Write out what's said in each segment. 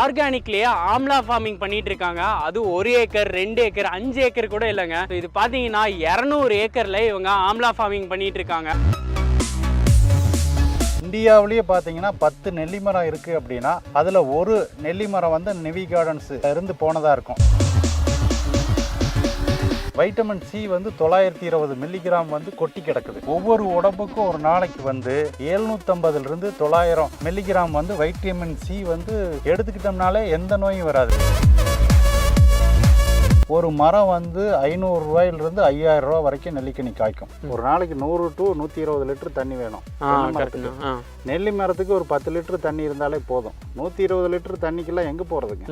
ஆர்கானிக்லயே amla farming பண்ணிட்டு இருக்காங்க. அது ஒரு ஏக்கர் ரெண்டு ஏக்கர் அஞ்சு ஏக்கர் கூட இல்லைங்க. இது பாத்தீங்கன்னா இரநூறு ஏக்கர்ல இவங்க ஆம்லா ஃபார்மிங் பண்ணிட்டு இருக்காங்க. இந்தியாவிலேயே பார்த்தீங்கன்னா பத்து நெல்லி மரம் இருக்குது அப்படின்னா அதில் ஒரு நெல்லி மரம் வந்து நெவி கார்டன்ஸ் இருந்து போனதாக இருக்கும். வைட்டமின் சி வந்து தொள்ளாயிரத்தி இருபது மில்லிகிராம் வந்து கொட்டி கிடக்குது. ஒவ்வொரு உடம்புக்கும் ஒரு நாளைக்கு வந்து எழுநூற்றம்பதுல இருந்து தொள்ளாயிரம் மில்லிகிராம் வந்து வைட்டமின் சி வந்து எடுத்துக்கிட்டோம்னாலே எந்த நோயும் வராது. ஒரு மரம் வந்து ஐநூறு ரூபாயிலிருந்து ஐயாயிரம் ரூபாய் வரைக்கும் நெல்லிக்கனி காய்க்கும். ஒரு நாளைக்கு நூறு டு நூற்றி இருபது லிட்டர் தண்ணி வேணும். நெல்லி மரத்துக்கு. ஒரு பத்து லிட்டர் தண்ணி இருந்தாலே போதும். நூற்றி இருபது லிட்டர் தண்ணிக்கெல்லாம் எங்கே போகிறதுங்க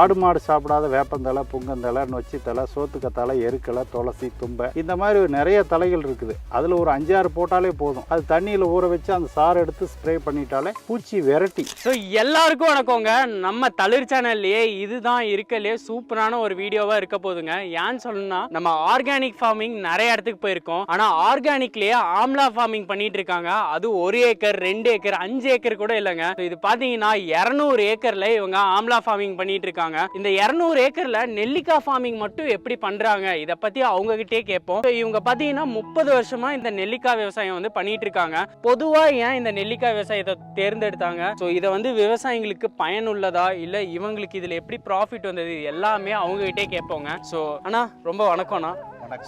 ஆடு மாடு சாப்பிடாத வேப்பந்தலை புங்கந்தலை நொச்சி தலை சோத்துக்கத்தலை எருக்கலை துளசி தும்பை இந்த மாதிரி நிறைய தலைகள் இருக்குது. அதில் ஒரு அஞ்சாறு போட்டாலே போதும். அது தண்ணியில் ஊற வச்சு அந்த சாறு எடுத்து ஸ்ப்ரே பண்ணிட்டாலே பூச்சி விரட்டி. ஸோ எல்லாருக்கும் வணக்கங்க. நம்ம தளிர் சேனல்லையே இதுதான் இருக்கலையே சூப்பரான ஒரு வீடியோவா இருக்க போகுதுங்க ஏன்னு சொல்லணும்னா நம்ம ஆர்கானிக் ஃபார்மிங் நிறைய இடத்துக்கு போயிருக்கோம். ஆனால் ஆர்கானிக்லயே ஆம்லா ஃபார்மிங் பண்ணிட்டு இருக்காங்க. அது ஒரு ஏக்கர் ரெண்டு ஏக்கர் அஞ்சு ஏக்கர் கூட இல்லைங்க. இது பார்த்தீங்கன்னா இரநூறு ஏக்கர்ல இவங்க ஆம்லா ஃபார்மிங் பண்ணிட்டு இருக்காங்க. இந்த இரநூறு ஏக்கர்ல நெல்லிக்காய் ஃபார்மிங் மட்டும் எப்படி பண்றாங்க? இதை பத்தி அவங்க கிட்டே கேட்போம் இவங்க பார்த்தீங்கன்னா முப்பது வருஷமா இந்த நெல்லிக்காய் விவசாயம் வந்து பண்ணிட்டு இருக்காங்க. பொதுவா ஏன் இந்த நெல்லிக்காய் விவசாயத்தை தேர்ந்தெடுத்தாங்க? ஸோ இதை வந்து விவசாயிங்களுக்கு பயனுள்ளதா? இல்லை இவங்களுக்கு இதில் எப்படி ப்ராஃபிட் வந்தது? எல்லாமே அவங்க கிட்டே ஸோ அண்ணா ரொம்ப வணக்கம்ண்ணா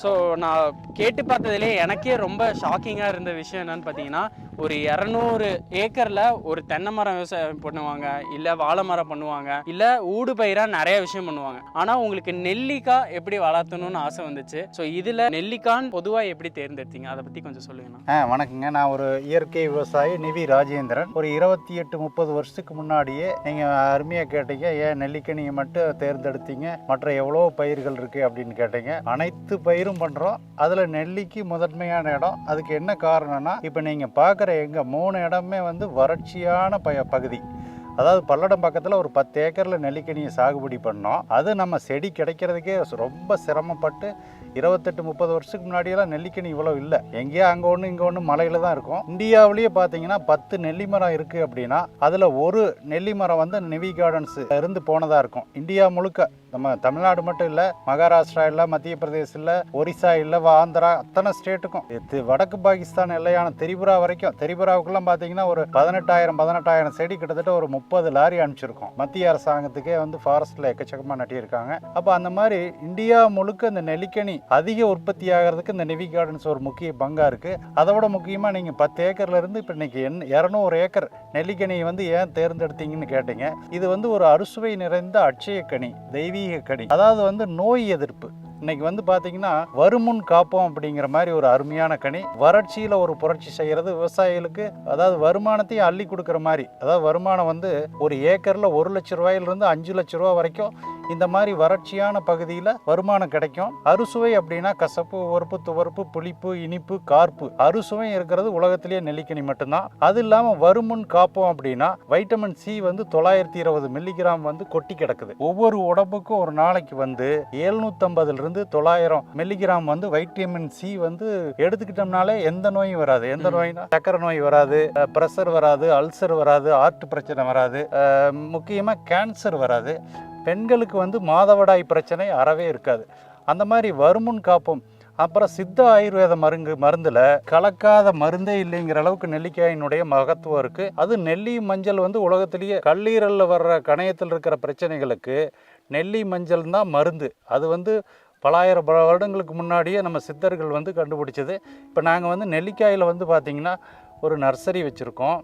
ஸோ நான் கேட்டு பார்த்ததுலே எனக்கே ரொம்ப ஷாக்கிங்காக இருந்த விஷயம் என்னன்னு பார்த்தீங்கன்னா ஒரு இரநூறு ஏக்கரில் ஒரு தென்னை மரம் விவசாயம் பண்ணுவாங்க இல்லை வாழை மரம் பண்ணுவாங்க இல்லை ஊடு பயிராக நிறைய விஷயம் பண்ணுவாங்க. ஆனால் உங்களுக்கு நெல்லிக்காய் எப்படி வளர்த்தணும்னு ஆசை வந்துச்சு? ஸோ இதில் நெல்லிக்கான்னு பொதுவாக எப்படி தேர்ந்தெடுத்தீங்க? அதை பற்றி கொஞ்சம் சொல்லுங்கண்ணா ஆ வணக்கங்க. நான் ஒரு இயற்கை விவசாயி நிவி ராஜேந்திரன். ஒரு இருபத்தி எட்டு முப்பது வருஷத்துக்கு முன்னாடியே நீங்கள் அருமையாக கேட்டீங்க. ஏன் நெல்லிக்கனியை மட்டும் தேர்ந்தெடுத்தீங்க? மற்ற எவ்வளோ பயிர்கள் இருக்குது அப்படின்னு கேட்டீங்க. அனைத்து பயிரும் பண்ணுறோம் அதில் நெல்லிக்கு முதன்மையான இடம். அதுக்கு என்ன காரணம்னா இப்போ நீங்கள் பார்க்குற எங்கள் மூணு இடமே வந்து வறட்சியான ப பகுதி. அதாவது பல்லடம் பக்கத்தில் ஒரு பத்து ஏக்கரில் நெல்லிக்கனியை சாகுபடி பண்ணோம். அது நம்ம செடி கிடைக்கிறதுக்கே ரொம்ப சிரமப்பட்டு இருபத்தெட்டு முப்பது வருஷத்துக்கு முன்னாடியெல்லாம் நெல்லிக்கனி இவ்வளோ இல்லை. எங்கேயோ அங்கே ஒன்று இங்கே ஒன்று மலையில் தான் இருக்கும். இந்தியாவிலேயே பார்த்தீங்கன்னா பத்து நெல்லி மரம் இருக்குது அப்படின்னா அதில் ஒரு நெல்லி மரம் வந்து நிவி கார்டன்ஸ் இருந்து போனதாக இருக்கும். இந்தியா முழுக்க நம்ம தமிழ்நாடு மட்டும் இல்லை மகாராஷ்டிரா இல்லை மத்திய பிரதேசம் இல்லை ஒரிசா இல்லை ஆந்திரா அத்தனை ஸ்டேட்டுக்கும். இது வடக்கு பாகிஸ்தான் எல்லையான திரிபுரா வரைக்கும். திரிபுராவுக்குலாம் பார்த்தீங்கன்னா ஒரு பதினெட்டாயிரம் பதினெட்டாயிரம் செடி கிட்டத்தட்ட ஒரு முப்பது லாரி அனுப்பிச்சிருக்கோம். மத்திய அரசாங்கத்துக்கே வந்து ஃபாரஸ்ட்டில் எக்கச்சக்கமாக நட்டியிருக்காங்க. அப்போ அந்த மாதிரி இந்தியா முழுக்க இந்த நெல்லிக்கனி அதிக உற்பத்தி ஆகிறதுக்கு இந்த நெவி கார்டன்ஸ் ஒரு முக்கிய பங்காக இருக்குது அதை விட முக்கியமாக நீங்கள் பத்து ஏக்கர்ல இருந்து இப்போ இன்னைக்கு என் இரநூறு ஏக்கர் நெல்லிக்கனியை வந்து ஏன் தேர்ந்தெடுத்தீங்கன்னு கேட்டீங்க. இது வந்து ஒரு அறுசுவை நிறைந்த அட்சய கனி தெய்வீக கனி. அதாவது வந்து நோய் எதிர்ப்பு. இன்னைக்கு வந்து பார்த்தீங்கன்னா வருமுன் காப்போம் அப்படிங்கிற மாதிரி ஒரு அருமையான கனி. வறட்சியில் ஒரு புரட்சி செய்கிறது விவசாயிகளுக்கு அதாவது வருமானத்தையும் அள்ளி கொடுக்குற மாதிரி. அதாவது வருமானம் வந்து ஒரு ஏக்கரில் ஒரு லட்ச ரூபாயிலிருந்து அஞ்சு லட்ச ரூபா வரைக்கும் இந்த மாதிரி வறட்சியான பகுதியில் வருமானம் கிடைக்கும். அறுசுவை அப்படின்னா கசப்பு ஒருப்பு துவர்ப்பு புளிப்பு இனிப்பு கார்ப்பு. அறுசுவை இருக்கிறது உலகத்திலேயே நெல்லிக்கனி மட்டும்தான். அது இல்லாமல் வருமுன் காப்போம் அப்படின்னா வைட்டமின் சி வந்து தொள்ளாயிரத்தி இருபது மில்லிகிராம் வந்து கொட்டி கிடக்குது. ஒவ்வொரு உடம்புக்கும் ஒரு நாளைக்கு வந்து எழுநூத்தம்பதுல இருந்து தொள்ளாயிரம் மில்லிகிராம் வந்து வைட்டமின் சி வந்து எடுத்துக்கிட்டோம்னாலே எந்த நோயும் வராது. எந்த. நோய்னா சக்கரை நோய் வராது ப்ரெஷர் வராது அல்சர் வராது ஹார்ட் பிரச்சனை வராது முக்கியமாக கேன்சர் வராது. பெண்களுக்கு வந்து மாதவிடாய் பிரச்சனை அறவே இருக்காது. அந்த மாதிரி வருமுன் காப்போம் அப்புறம் சித்த ஆயுர்வேத மருந்து மருந்தில் கலக்காத மருந்தே இல்லைங்கிற அளவுக்கு நெல்லிக்காயினுடைய மகத்துவம் இருக்குது அது நெல்லி மஞ்சள் வந்து உலகத்திலேயே கல்லீரலில் வர்ற கணையத்தில் இருக்கிற பிரச்சனைகளுக்கு நெல்லி மஞ்சள் தான் மருந்து. அது வந்து பலாயிரம் பல வருடங்களுக்கு முன்னாடியே நம்ம சித்தர்கள் வந்து கண்டுபிடிச்சது. இப்போ நாங்கள் வந்து நெல்லிக்காயில் வந்து பார்த்திங்கன்னா ஒரு நர்சரி வச்சுருக்கோம்.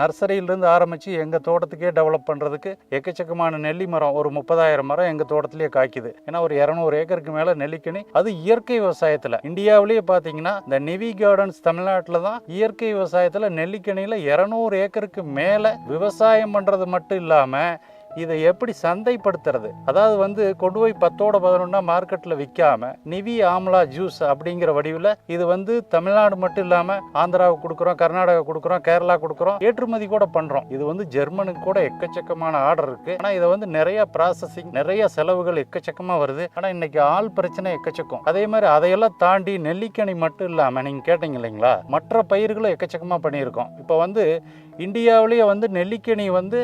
நர்சரியிலேருந்து ஆரம்பித்து எங்கள் தோட்டத்துக்கே டெவலப் பண்ணுறதுக்கு எக்கச்சக்கமான நெல்லி மரம் ஒரு முப்பதாயிரம் மரம் எங்கள் தோட்டத்திலே காய்க்குது. ஏன்னா ஒரு இரநூறு ஏக்கருக்கு மேலே நெல்லிக்கனி அது இயற்கை விவசாயத்தில். இந்தியாவிலேயே பார்த்தீங்கன்னா இந்த நிவி கார்டன்ஸ் தமிழ்நாட்டில் தான் இயற்கை விவசாயத்தில் நெல்லிக்கனியில் இரநூறு ஏக்கருக்கு மேலே விவசாயம் பண்ணுறது மட்டும் இல்லாமல் இதை எப்படி சந்தைப்படுத்துறது? அதாவது வந்து கொண்டு போய் பத்தோட பதினொன்னா மார்க்கெட்டில் விற்காம நிவி ஆம்லா ஜூஸ் அப்படிங்கிற வடிவில் இது வந்து தமிழ்நாடு மட்டும் இல்லாமல் ஆந்திராவுக்கு கொடுக்குறோம் கர்நாடகா கொடுக்குறோம் கேரளா கொடுக்குறோம் ஏற்றுமதி கூட பண்ணுறோம் இது வந்து ஜெர்மனுக்கு கூட எக்கச்சக்கமான ஆர்டர் இருக்குது ஆனால் இதை வந்து நிறைய ப்ராசஸிங் நிறைய செலவுகள் எக்கச்சக்கமாக வருது. ஆனால் இன்னைக்கு ஆள் பிரச்சனை எக்கச்சக்கம். அதே மாதிரி அதையெல்லாம் தாண்டி நெல்லிக்கனி மட்டும் இல்லாமல் நீங்கள் கேட்டீங்க இல்லைங்களா? மற்ற பயிர்களும் எக்கச்சக்கமாக பண்ணியிருக்கோம். இப்போ வந்து இந்தியாவிலேயே வந்து நெல்லிக்கனி வந்து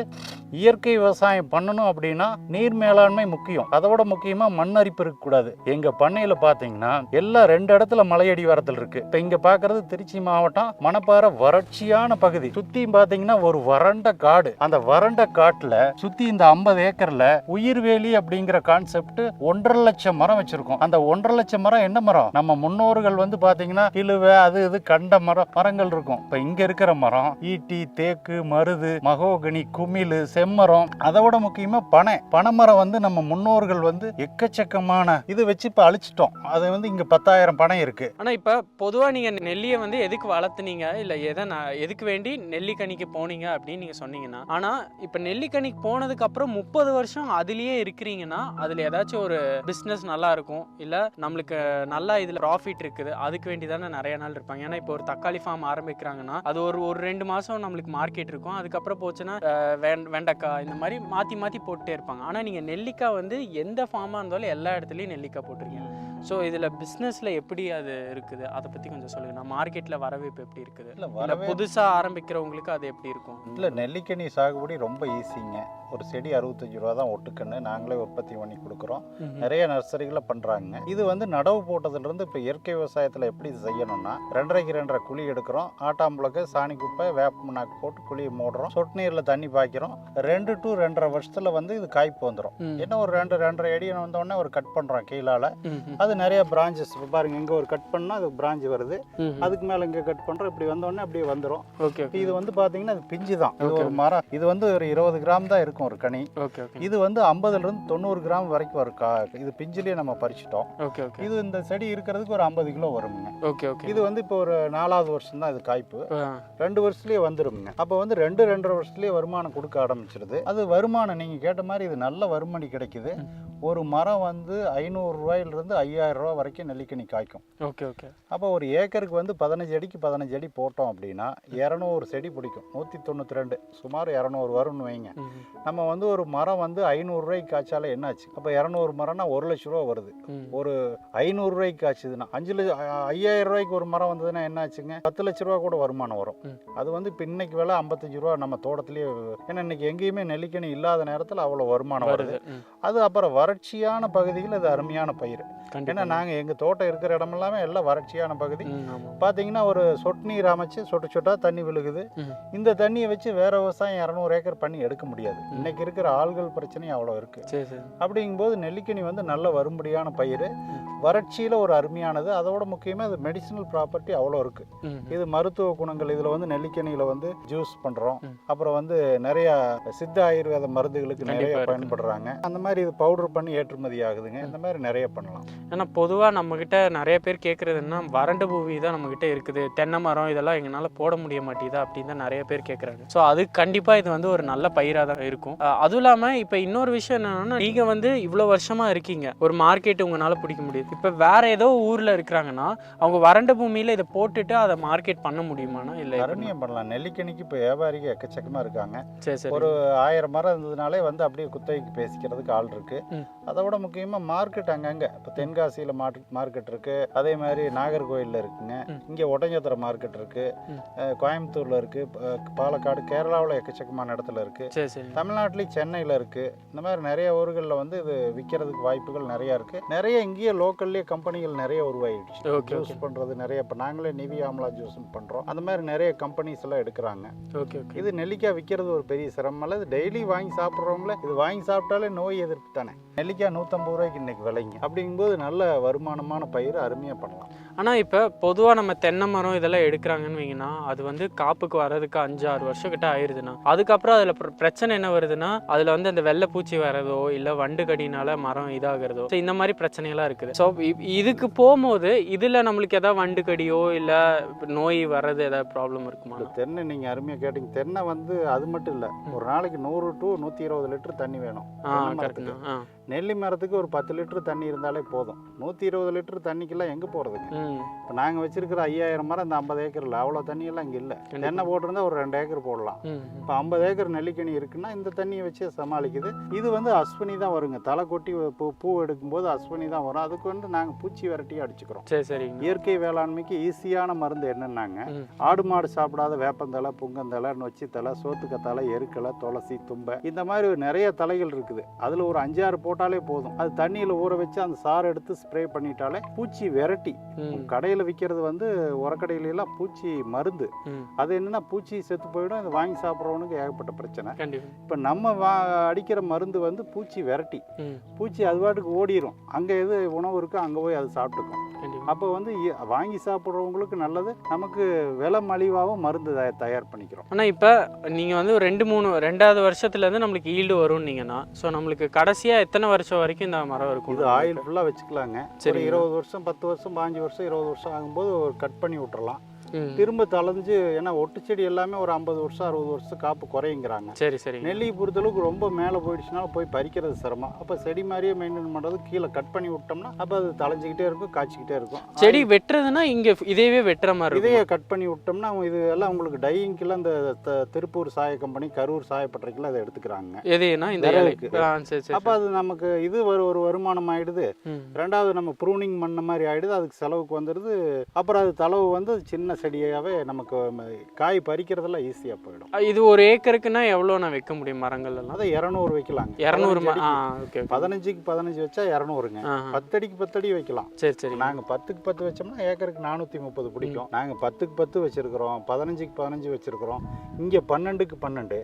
இயற்கை விவசாயம் பண்ணணும் அப்படின்னா நீர் மேலாண்மை முக்கியம். அதோட முக்கியமாக மண் அரிப்பு இருக்கக்கூடாது எங்கள் பண்ணையில் பார்த்தீங்கன்னா எல்லாம் ரெண்டு இடத்துல மலையடி வாரத்தில் இருக்கு. இப்போ இங்கே பார்க்குறது திருச்சி மாவட்டம் மணப்பாறை வறட்சியான பகுதி. சுற்றியும் பார்த்தீங்கன்னா ஒரு வறண்ட காடு. அந்த வறண்ட காட்டில் சுற்றி இந்த ஐம்பது ஏக்கரில் உயிர்வேலி அப்படிங்கிற கான்செப்ட் ஒன்றரை லட்சம் மரம் வச்சிருக்கோம். அந்த ஒன்றரை லட்சம் மரம் என்ன மரம்? நம்ம முன்னோர்கள் வந்து பார்த்தீங்கன்னா கிழுவை அது இது கண்ட மரம் மரங்கள் இருக்கும். இப்போ இங்கே இருக்கிற மரம் ஈட்டி தேக்கு மருது மகோகனி குமிழ் செம்மரம் அதை விட முக்கியமா பனை. பனைமரம் வந்து நம்ம முன்னோர்கள் வந்து எக்கச்சக்கமான இது வச்சு இப்போ அழிச்சிட்டோம். அது வந்து இங்க பத்தாயிரம் பனை இருக்கு. ஆனா இப்ப பொதுவா நீங்க நெல்லியை வந்து எதுக்கு வளர்த்துனீங்க? இல்ல எதை நான் எதுக்கு வேண்டி நெல்லிக்கனிக்கு போனீங்க அப்படின்னு நீங்க சொன்னீங்கன்னா ஆனா இப்ப நெல்லிக்கனிக்கு போனதுக்கு அப்புறம் முப்பது வருஷம் அதுலயே இருக்கிறீங்கன்னா அதுல ஏதாச்சும் ஒரு பிசினஸ் நல்லா இருக்கும். இல்ல நம்மளுக்கு நல்லா இதுல ப்ராஃபிட் இருக்குது. அதுக்கு வேண்டி தானே நிறைய நாள் இருப்பாங்க. ஏன்னா இப்போ ஒரு தக்காளி ஃபார்ம் ஆரம்பிக்கிறாங்கன்னா அது ஒரு ஒரு ரெண்டு மாசம் நம்மளுக்கு மார்க்கெட் இருக்கும். அதுக்கப்புறம் போச்சுன்னா வெண்டைக்காய் இந்த மாதிரி மாற்றி மாற்றி போட்டுட்டே இருப்பாங்க. ஆனால் நீங்கள் நெல்லிக்காய் வந்து எந்த ஃபார்மாக இருந்தாலும் எல்லா இடத்துலையும் நெல்லிக்காய் போட்டிருக்கீங்க. ஸோ இதில் பிஸ்னஸில் எப்படி அது இருக்குது? அதை பற்றி கொஞ்சம் சொல்லுங்க. நான் மார்க்கெட்டில் வரவேற்பு எப்படி இருக்குது? இல்ல புதுசாக ஆரம்பிக்கிறவங்களுக்கு அது எப்படி இருக்கும்? இல்ல நெல்லிக்கனி சாகுபடி ரொம்ப ஈஸிங்க ஒரு செடி அறுபத்தஞ்சு ரூபா தான் ஒட்டுக்கன்னு நாங்களே உற்பத்தி பண்ணி கொடுக்குறோம். நிறைய நர்சரிகளை பண்றாங்க. இது வந்து நடவு போட்டதுல இருந்து இப்போ இயற்கை விவசாயத்துல எப்படி இது செய்யணும்னா ரெண்டரைக்கு ரெண்டரை குழி எடுக்கிறோம். ஆட்டாம்புழக்கு சாணி குப்பை வேப்ப மண்ணாக்கு போட்டு குழியை மூடுறோம். சொட்டு நீர்ல தண்ணி பாய்க்கிறோம். ரெண்டு டு ரெண்டரை வருஷத்துல வந்து இது காய்ப்பு வந்துடும். என்ன ஒரு ரெண்டு ரெண்டரை அடி வந்த உடனே ஒரு கட் பண்றோம் கீழால. அது நிறைய பிரான்ச்சஸ் பாருங்க இங்க ஒரு கட் பண்ணா அது பிரான்ச் வருது. அதுக்கு மேல இங்க கட் பண்றோம் இப்படி வந்த உடனே அப்படியே வந்துடும் ஓகே இது வந்து பாத்தீங்கன்னா இது பிஞ்சு தான். இது. ஒரு மரம் இது வந்து ஒரு இருபது கிராம் தான் இருக்கும் ஒரு கனி. இது வந்து ஐம்பதுல இருந்து தொண்ணூறு கிராம் வரைக்கும் வரும் கா இது பிஞ்சிலேயே நம்ம பறிச்சிட்டோம். இது இந்த செடி இருக்கிறதுக்கு ஒரு ஐம்பது கிலோ வருமுங்க. Okay okay. இது வந்து இப்போ ஒரு நாலாவது வருஷம் தான் இது காய்ப்பு. ரெண்டு வருஷத்துலயே வந்துருமுங்க. அப்போ வந்து ரெண்டு ரெண்டரை வருஷத்துலயே வருமானம் கொடுக்க ஆரம்பிச்சிருது. அது வருமானம் நீங்க கேட்ட மாதிரி இது நல்ல வருமானி கிடைக்குது. ஒரு மரம் வந்து ஐநூறு ரூபாயிலிருந்து ஐயாயிரம் ரூபாய் வரைக்கும் நெல்லிக்கனி காய்க்கும். Okay okay. அப்போ ஒரு ஏக்கருக்கு வந்து பதினஞ்சு அடிக்கு பதினஞ்சு அடி போட்டோம் அப்படின்னா இரநூறு செடி பிடிக்கும். நூற்றி தொண்ணூற்றி ரெண்டு சுமார் இரநூறு வரும்னு வைங்க. நம்ம வந்து ஒரு மரம் வந்து ஐநூறுரூவாய்க்கு காய்ச்சாலே என்னாச்சு? அப்போ இரநூறு மரம்னா ஒரு லட்ச ரூபா வருது. ஒரு ஐநூறுரூவாய்க்கு காய்ச்சதுன்னா அஞ்சு லட்சம் ஐயாயிரம் ரூபாய்க்கு ஒரு மரம் வந்ததுன்னா என்னாச்சுங்க? பத்து லட்ச ரூபா கூட வருமானம் வரும். அது வந்து இப்போ இன்னைக்கு விலை ஐம்பத்தஞ்சு ரூபா நம்ம தோட்டத்திலேயே ஏன்னா இன்னைக்கு எங்கேயுமே நெல்லிக்கனி இல்லாத நேரத்தில் அவ்வளோ வருமானம் வருது. அது அப்புறம் வறட்சியான பகுதியில் அது அருமையான பயிர். ஏன்னா நாங்கள் எங்கள் தோட்டம் இருக்கிற இடமெல்லாமே எல்லாம் வறட்சியான பகுதி. பார்த்தீங்கன்னா ஒரு சொட்டு நீர் அமைச்சு சொட்டு சொட்டா தண்ணி விழுகுது. இந்த தண்ணியை வச்சு வேற விவசாயம் இரநூறு ஏக்கர் பண்ணி எடுக்க முடியாது. இன்னைக்கு இருக்கிற ஆள்கள் பிரச்சனையும் அவ்வளோ இருக்கு. அப்படிங்கும்போது நெல்லிக்கனி வந்து நல்ல வரும்படியான பயிர். வறட்சியில் ஒரு அருமையானது. அதோட முக்கியமாக அது மெடிசினல் ப்ராப்பர்ட்டி அவ்வளோ இருக்கு. இது மருத்துவ குணங்கள் இதில் வந்து நெல்லிக்கனியில் வந்து ஜூஸ் பண்ணுறோம். அப்புறம் வந்து நிறைய சித்த ஆயுர்வேத மருந்துகளுக்கு நிறைய. பயன்படுறாங்க. அந்த மாதிரி இது பவுடர் பண்ணி ஏற்றுமதி ஆகுதுங்க. இந்த மாதிரி நிறைய பண்ணலாம். ஏன்னா பொதுவாக நம்மக்கிட்ட நிறைய பேர் கேட்குறதுன்னா வறண்ட பூமி தான் நம்மக்கிட்ட இருக்குது. தென்னை மரம் இதெல்லாம் எங்களால் போட முடிய மாட்டேங்குதா அப்படின்னு தான் நிறைய பேர் கேட்குறாங்க ஸோ அது கண்டிப்பாக இது வந்து ஒரு நல்ல பயிராக தான் இருக்கும். அதுவும் இல்லாமல் இப்போ இன்னொரு விஷயம் என்னன்னா நீங்கள் வந்து இவ்வளோ வருஷமாக இருக்கீங்க. ஒரு மார்க்கெட் உங்களால் பிடிக்க முடியுது. இப்போ வேற ஏதோ ஊரில் இருக்கிறாங்கன்னா அவங்க வறண்ட பூமியில் இதை போட்டுட்டு அதை மார்க்கெட் பண்ண முடியுமானா இல்லை அருமையம் பண்ணலாம். நெல்லிக்கனிக்கு இப்போ வியாபாரிக எக்கச்சக்கமாக இருக்காங்க. சரி சரி. ஒரு ஆயிரம் மரம் இருந்ததுனாலே வந்து அப்படியே குத்தகைக்கு பேசிக்கிறதுக்கு ஆள் இருக்கு. ம். அதை விட முக்கியமாக மார்க்கெட் அங்கங்கே. இப்போ தென்காசியில் மார்க்கெட் மார்க்கெட் இருக்கு. அதே மாதிரி நாகர்கோயிலில் இருக்குங்க. இங்கே ஒட்டஞ்சத்திர மார்க்கெட் இருக்கு. ம். அஹ் கோயம்புத்தூர்ல இருக்கு. ப- பாலக்காடு கேரளாவில் எக்கச்சக்கமான இடத்துல இருக்கு. சரி சரி. தமிழ்நாட்டிலையும் சென்னையில் இருக்கு. இந்த மாதிரி நிறைய ஊர்களில் வந்து இது விற்கிறதுக்கு வாய்ப்புகள் நிறைய இருக்கு. நிறைய இங்கேயே லோக்கல்லே கம்பெனிகள் நிறைய உருவாயிடுச்சு. ஓகே ஜூஸ் ஓகே பண்றது நிறைய இப்போ நாங்களே நிவி ஆம்லா ஜூஸ் பண்றோம். அந்த மாதிரி நிறைய கம்பெனிஸ் எல்லாம் எடுக்கிறாங்க. Okay okay. இது நெல்லிக்காய் விற்கிறது ஒரு பெரிய சிரமம். இல்லை இது டெய்லி வாங்கி சாப்பிட்றவங்கள இது வாங்கி சாப்பிட்டாலே நோய் எதிர்ப்பு தானே. நெல்லிக்காய் நூற்றம்பது ரூபாய்க்கு இன்னைக்கு விலைங்க. அப்படிங்கும்போது நல்ல வருமானமான பயிர் அருமையாக பண்ணலாம். ஆனால் இப்போ பொதுவாக நம்ம தென்னை மரம் இதெல்லாம் எடுக்கிறாங்கன்னு வைங்கன்னா அது வந்து காப்புக்கு வர்றதுக்கு அஞ்சு ஆறு வருஷம் கிட்ட ஆயிருதுன்னா அதுக்கப்புறம் அதில் பிரச்சனை என்ன வருதுன்னா அதில் வந்து அந்த வெள்ளை பூச்சி வரதோ இல்லை வண்டு கடினால மரம் இதாகிறதோ ஸோ இந்த மாதிரி பிரச்சனைகள்லாம் இருக்குது. ஸோ இதுக்கு போகும்போது இதில் நம்மளுக்கு ஏதாவது வண்டு கடியோ இல்லை நோய் வர்றது ஏதாவது ப்ராப்ளம் இருக்குமா? தென்னை நீங்கள் அருமையாக கேட்டீங்க. தென்னை வந்து அது மட்டும் இல்லை ஒரு நாளைக்கு நூறு டு நூற்றி இருபது லிட்டர் தண்ணி வேணும். நெல்லி மரத்துக்கு ஒரு பத்து லிட்டர் தண்ணி இருந்தாலே போதும். நூற்றி இருபது லிட்டர் தண்ணிக்கெல்லாம் எங்கே போகிறதுங்க இப்போ நாங்கள் வச்சிருக்கிற ஐயாயிரம் மரம் இந்த ஐம்பது ஏக்கர் இல்லை அவ்வளோ தண்ணியெல்லாம் இங்கே இல்லை. தென்னை போட்டிருந்தா ஒரு ரெண்டு ஏக்கர் போடலாம். இப்போ ஐம்பது ஏக்கர் நெல்லிக்கனி இருக்குன்னா இந்த தண்ணியை வச்சு சமாளிக்குது. இது வந்து அஸ்வினி தான் வருங்க. தலை கொட்டி பூ பூ எடுக்கும்போது அஸ்வினி தான் வரும். அதுக்கு வந்து நாங்கள் பூச்சி விரட்டி அடிச்சுக்கிறோம். சரி சரிங்க. இயற்கை வேளாண்மைக்கு ஈஸியான மருந்து என்னன்னாங்க? ஆடு மாடு சாப்பிடாத வேப்பந்தலை புங்கந்தலை நொச்சித்தலை சோத்துக்கத்தலை எருக்கலை துளசி தும்பை இந்த மாதிரி நிறைய தலைகள் இருக்குது. அதில் ஒரு அஞ்சாறு போட்டாலே போதும். அது தண்ணியில் ஊற வச்சு அந்த சாறு எடுத்து ஸ்ப்ரே பண்ணிட்டாலே பூச்சி விரட்டி. கடையில் விற்கிறது வந்து உரக்கடையில எல்லாம் பூச்சி மருந்து. அது என்னன்னா பூச்சி செத்து போயிடும் இது வாங்கி சாப்பிட்றவனுக்கு ஏகப்பட்ட பிரச்சனை. இப்போ நம்ம வா அடிக்கிற மருந்து வந்து பூச்சி விரட்டி. பூச்சி அது பாட்டுக்கு ஓடிரும். அங்கே எது உணவு இருக்கோ அங்கே போய் அது சாப்பிட்டுக்கும். அப்போ வந்து வாங்கி சாப்பிட்றவங்களுக்கு நல்லது. நமக்கு விலை மலிவாகவும் மருந்து தயா- தயார் பண்ணிக்கிறோம். ஆனால் இப்போ நீங்கள் வந்து ரெண்டு மூணு ரெண்டாவது வருஷத்துலேருந்து நம்மளுக்கு ஈல்டு வரும்னீங்கன்னா ஸோ நம்மளுக்கு கடைசியாக எத்தனை வருஷம் வரைக்கும் இந்த மரம் இருக்கும் இது ஆயில் ஃபுல்லாக வச்சுக்கலாங்க சரிங்க. இருபது வருஷம் பத்து வருஷம் பாஞ்சு வருஷம் இருபது வருஷம் ஆகும்போது ஒரு கட் பண்ணி விட்டுறலாம். திரும்ப தளைஞ்சு ஏன்னா ஒட்டு செடி எல்லாமே ஒரு ஐம்பது வருஷம் அறுபது வருஷம் காப்பு குறையுங்கிறாங்க. சரி சரிங்க நெல்லியை பொறுத்தளவுக்கு ரொம்ப மேலே போயிடுச்சுனாலும் போய் பறிக்கிறது சிரமம். அப்போ செடி மாதிரியே மெயின்டைன் பண்ணுறது கீழே கட் பண்ணி விட்டோம்னா அப்போ அது தளைஞ்சிக்கிட்டே இருக்கும் காய்ச்சிக்கிட்டே இருக்கும். செடி வெட்டுறதுன்னா இங்கே இதையவே வெட்டுற மாதிரி இதையே கட் பண்ணி விட்டோம்னா இது எல்லாம் உங்களுக்கு டையிங்கெல்லாம் இந்த திருப்பூர் சாய கம்பெனி கரூர் சாயப்பட்டறைக்கெல்லாம் அதை எடுத்துக்கிறாங்க. எதுனா இந்த சரி சரி அப்போ அது நமக்கு இது ஒரு ஒரு வருமானம் ஆயிடுது. ரெண்டாவது நம்ம ப்ரூனிங் பண்ண மாதிரி ஆயிடுது அதுக்கு செலவுக்கு வந்துடுது அப்புறம் அது தளவு வந்து சின்ன செடியாகவே நமக்கு காய் பறிக்கிறதெல்லாம் ஈஸியாக போயிடும். இது ஒரு ஏக்கருக்குன்னா எவ்வளோ நான் வைக்க முடியும் மரங்கள் எல்லாம்? அதை இரநூறு வைக்கலாங்க இரநூறு ஓகே பதினஞ்சுக்கு பதினஞ்சு வச்சா இரநூறுங்க. பத்தடிக்கு பத்தடி வைக்கலாம். சரி சரி. நாங்க பத்துக்கு பத்து வச்சோம்னா ஏக்கருக்கு நானூத்தி முப்பது பிடிக்கும். நாங்க பத்துக்கு பத்து வச்சிருக்கிறோம் பதினஞ்சுக்கு பதினஞ்சு வச்சிருக்கிறோம். இங்க பன்னெண்டுக்கு பன்னெண்டு.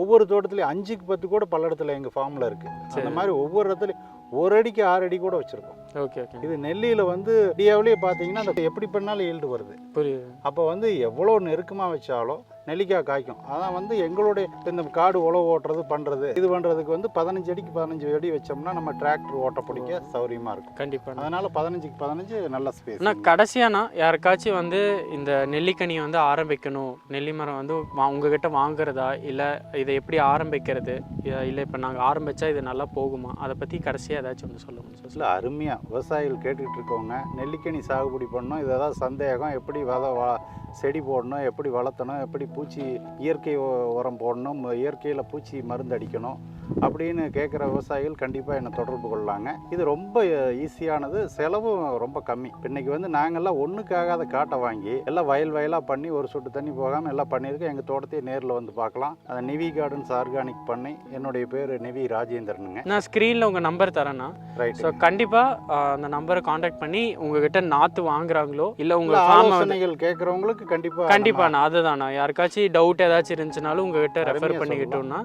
ஒவ்வொரு தோட்டத்துலயும் அஞ்சுக்கு பத்து கூட பல்லடத்துல எங்க ஃபார்ம்ல இருக்கு. அந்த. மாதிரி ஒவ்வொரு இடத்துலயும் ஒரு அடிக்கு ஆறு அடி கூட வச்சிருக்கோம். ஓகே ஓகே இது நெல்லியில வந்து இந்தியாவிலேயே பாத்தீங்கன்னா அந்த எப்படி பண்ணாலும் ஈல்டு வருது. புரியுது. அப்போ வந்து எவ்வளோ நெருக்கமா வச்சாலும் நெல்லிக்காய் காய்க்கும். அதான் வந்து எங்களுடைய இந்த காடு உழவு ஓட்டுறது பண்றது. இது பண்றதுக்கு வந்து பதினஞ்சு அடிக்கு பதினஞ்சு அடி வச்சோம்னா நம்ம டிராக்டர் ஓட்ட பிடிக்க சௌரியமா இருக்கும். கண்டிப்பா. அதனால பதினஞ்சுக்கு பதினஞ்சு நல்ல ஸ்பேஸ் ஆனால் கடைசியானா யாருக்காச்சும் வந்து இந்த நெல்லிக்கனியை வந்து ஆரம்பிக்கணும். நெல்லி மரம் வந்து வா- உங்ககிட்ட வாங்குறதா? இல்லை இதை எப்படி ஆரம்பிக்கிறது? இல்லை இப்போ நாங்கள் ஆரம்பிச்சா இது நல்லா போகுமா? அதை பற்றி கடைசியாக ஏதாச்சும் ஒன்று சொல்லுங்க சார் இல்லை அருமையாக விவசாயிகள் கேட்டுக்கிட்டு இருக்கவங்க நெல்லிக்கனி சாகுபடி பண்ணணும். இது ஏதாவது சந்தேகம்? எப்படி வித செடி போடணும்? எப்படி வளர்த்தணும்? எப்படி பூச்சி இயற்கை உரம் போடணும் இயற்கையில் பூச்சி மருந்து அடிக்கணும். அப்படின்னு கேட்குற விவசாயிகள் கண்டிப்பாக என்னை தொடர்பு கொள்ளலாங்க இது ரொம்ப ஈஸியானது செலவும் ரொம்ப கம்மி. இன்னைக்கு வந்து நாங்கள்லாம் ஒன்றுக்காகாத காட்டை வாங்கி எல்லாம் வயல் வயலாக பண்ணி ஒரு சொட்டு தண்ணி போகாமல் எல்லாம் பண்ணியிருக்கோம். எங்கள் தோட்டத்தையே நேரில் வந்து பார்க்கலாம். அந்த நிவி கார்டன்ஸ் ஆர்கானிக் பண்ணை என்னுடைய பேர் நிவி ராஜேந்திரனுங்க. நான் ஸ்க்ரீனில் உங்கள் நம்பர் தரேன்னா. ரைட் ஸோ கண்டிப்பாக அந்த நம்பரை காண்டாக்ட் பண்ணி உங்ககிட்ட நாற்று வாங்குறாங்களோ இல்லை உங்கள் ஆலோசனைகள் கேட்கறவங்களுக்கு கண்டிப்பா கண்டிப்பாக அதுதாண்ணா யாருக்காச்சும் டவுட் ஏதாச்சும் இருந்துச்சுனாலும் உங்ககிட்ட ரெஃபர் பண்ணிக்கிட்டோம்னா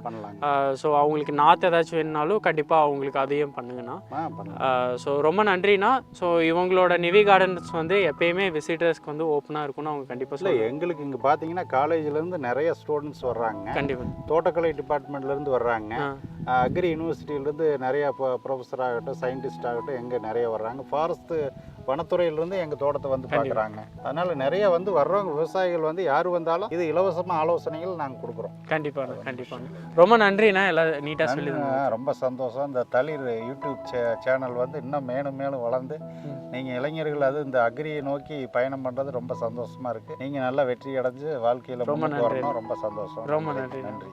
ஸோ அவங்களுக்கு நாற்று ஏதாச்சும் வேணுனாலும் கண்டிப்பாக அவங்களுக்கு அதையும் பண்ணுங்கண்ணா. ஸோ ரொம்ப நன்றிண்ணா. ஸோ இவங்களோட நிவி கார்டன்ஸ் வந்து எப்பயுமே விசிட்டர்ஸ்க்கு வந்து ஓப்பனாக இருக்கும்னு அவங்க கண்டிப்பாக இல்ல எங்களுக்கு இங்க பாத்தீங்கன்னா காலேஜ்ல இருந்து நிறைய ஸ்டூடெண்ட்ஸ் வர்றாங்க. கண்டிப்பாக தோட்டக்கலை டிபார்ட்மெண்ட்ல இருந்து வர்றாங்க. அக்ரி யூனிவர்சிட்டியில இருந்து நிறைய ப்ரொஃபஸர் ஆகட்டும் சயின்டிஸ்ட் ஆகட்டும் எங்க நிறைய வர்றாங்க. ஃபாரஸ்ட் வனத்துறையில இருந்து எங்க தோட்டத்தை வந்து கண்டிப்பா. பாக்குறாங்க. அதனால நிறைய வந்து வர்றவங்க விவசாயிகள் வந்து யார் வந்தாலும் இது இலவசமா ஆலோசனைகள் நாங்க கொடுக்குறோம். கண்டிப்பாண்ணா கண்டிப்பாண்ணா ரொம்ப நன்றிண்ணா எல்லாம் நீட்டாக சொல்லி ரொம்ப சந்தோஷம். இந்த தளிர் யூடியூப் சே- சேனல் வந்து இன்னும் மேலும் மேலும் வளர்ந்து ம். நீங்க இளைஞர்கள் அது இந்த அக்ரியை நோக்கி பயணம் பண்றது ரொம்ப சந்தோஷமா இருக்கு. நீங்க நல்லா வெற்றி அடைஞ்சு வாழ்க்கையில ரொம்ப நன்றி. ரொம்ப சந்தோஷம். ரொம்ப நன்றி. நன்றி.